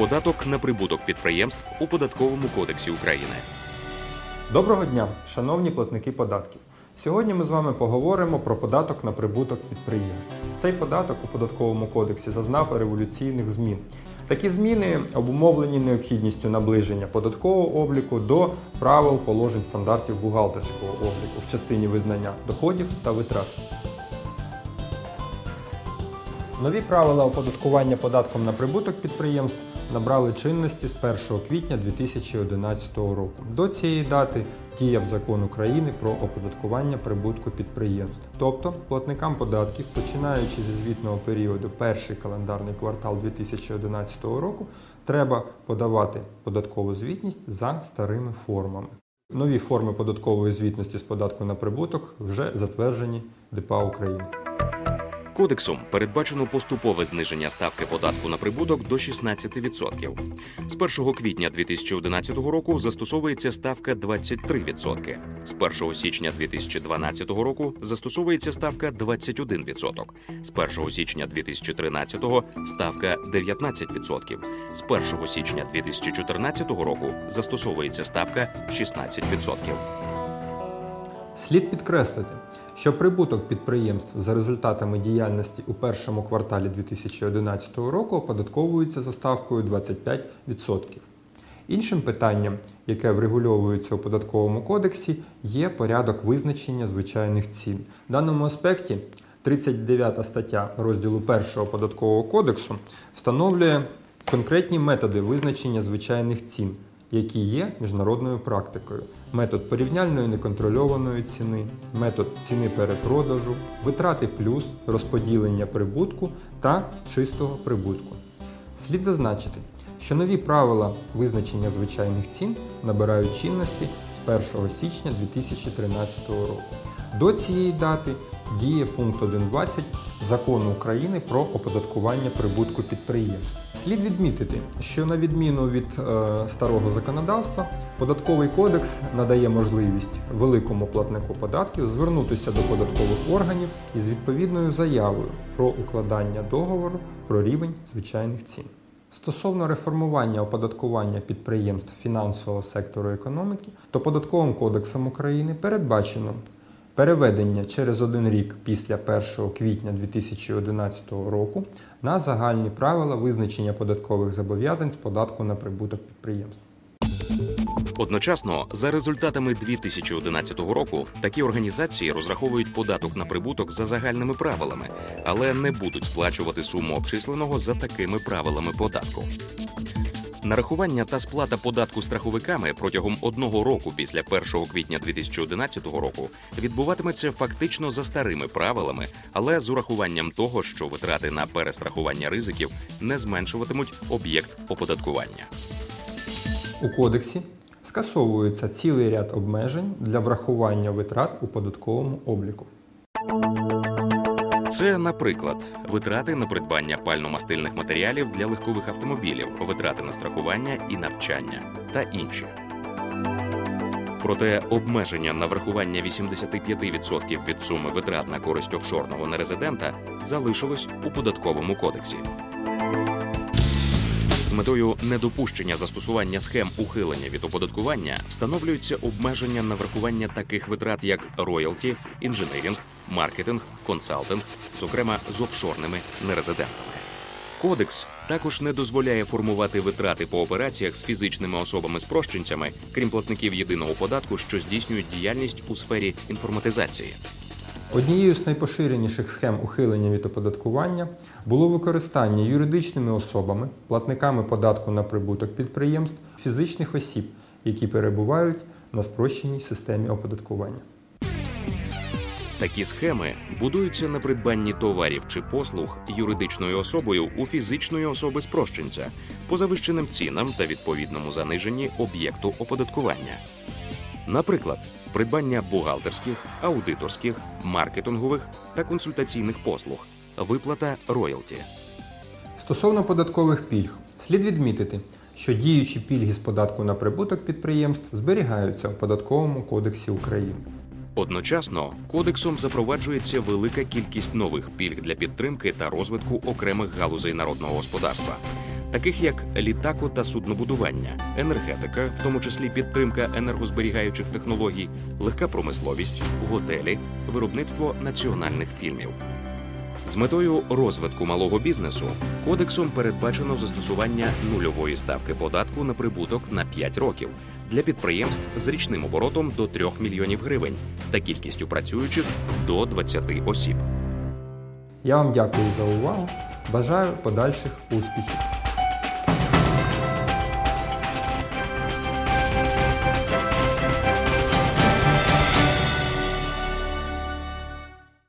Податок на прибуток підприємств у податковому кодексі України. Доброго дня, шановні платники податків. Сьогодні ми з вами поговоримо про податок на прибуток підприємств. Цей податок у податковому кодексі зазнав революційних змін. Такі зміни обумовлені необхідністю наближення податкового обліку до правил положень стандартів бухгалтерського обліку в частині визнання доходів та витрат. Нові правила оподаткування податком на прибуток підприємств набрали чинності з 1 квітня 2011 року. До цієї дати діяв закон України про оподаткування прибутку підприємств. Тобто платникам податків, починаючи зі звітного періоду перший календарний квартал 2011 року, треба подавати податкову звітність за старими формами. Нові форми податкової звітності з податку на прибуток вже затверджені ДПА України. Кодексом передбачено поступове зниження ставки податку на прибуток до 16%. З 1 квітня 2011 року застосовується ставка 23%. З 1 січня 2012 року застосовується ставка 21%. З 1 січня 2013 ставка 19%. З 1 січня 2014 року застосовується ставка 16%. Слід підкреслити, що прибуток підприємств за результатами діяльності у першому кварталі 2011 року оподатковується за ставкою 25%. Іншим питанням, яке врегульовується у податковому кодексі, є порядок визначення звичайних цін. В даному аспекті 39 стаття розділу 1 податкового кодексу встановлює конкретні методи визначення звичайних цін які є міжнародною практикою: метод порівняльної неконтрольованої ціни, метод ціни перепродажу, витрати плюс, розподілення прибутку та чистого прибутку. Слід зазначити, що нові правила визначення звичайних цін набирають чинності 1 січня 2013 року. До цієї дати діє пункт 1.20 закону України про оподаткування прибутку підприємств. Слід відмітити, що на відміну від е, старого законодавства, податковий кодекс надає можливість великому платнику податків звернутися до податкових органів із відповідною заявою про укладання договору про рівень звичайних цін. Стосовно реформування оподаткування підприємств фінансового сектору економіки, то податковим кодексом України передбачено переведення через один рік після 1 квітня 2011 року на загальні правила визначення податкових зобов'язань з податку на прибуток підприємств. Одночасно, за результатами 2011 року, такі організації розраховують податок на прибуток за загальними правилами, але не будуть сплачувати суму обчисленого за такими правилами податку. Нарахування та сплата податку страховиками протягом одного року після 1 квітня 2011 року відбуватиметься фактично за старими правилами, але з урахуванням того, що витрати на перестрахування ризиків не зменшуватимуть об'єкт оподаткування. У кодексі скасовується цілий ряд обмежень для врахування витрат у податковому обліку. Це, наприклад, витрати на придбання пально-мастильних матеріалів для легкових автомобілів, витрати на страхування і навчання та інші. Проте обмеження на врахування 85% від суми витрат на користь офшорного нерезидента залишилось у податковому кодексі. З метою недопущення застосування схем ухилення від оподаткування встановлюються обмеження на врахування таких витрат, як роялті, інженерінг, маркетинг, консалтинг, зокрема з офшорними нерезидентами. Кодекс також не дозволяє формувати витрати по операціях з фізичними особами-спрощенцями, крім платників єдиного податку, що здійснюють діяльність у сфері інформатизації. Однією з найпоширеніших схем ухилення від оподаткування було використання юридичними особами, платниками податку на прибуток підприємств, фізичних осіб, які перебувають на спрощеній системі оподаткування. Такі схеми будуються на придбанні товарів чи послуг юридичною особою у фізичної особи спрощенця по завищеним цінам та відповідному заниженні об'єкту оподаткування. Наприклад, придбання бухгалтерських, аудиторських, маркетингових та консультаційних послуг, виплата роялті. Стосовно податкових пільг, слід відмітити, що діючі пільги з податку на прибуток підприємств зберігаються в податковому кодексі України. Одночасно кодексом запроваджується велика кількість нових пільг для підтримки та розвитку окремих галузей народного господарства. Таких як літако та суднобудування, енергетика, в тому числі підтримка енергозберігаючих технологій, легка промисловість, готелі, виробництво національних фільмів. З метою розвитку малого бізнесу кодексом передбачено застосування нульової ставки податку на прибуток на 5 років для підприємств з річним оборотом до 3 мільйонів гривень та кількістю працюючих до 20 осіб. Я вам дякую за увагу. Бажаю подальших успіхів.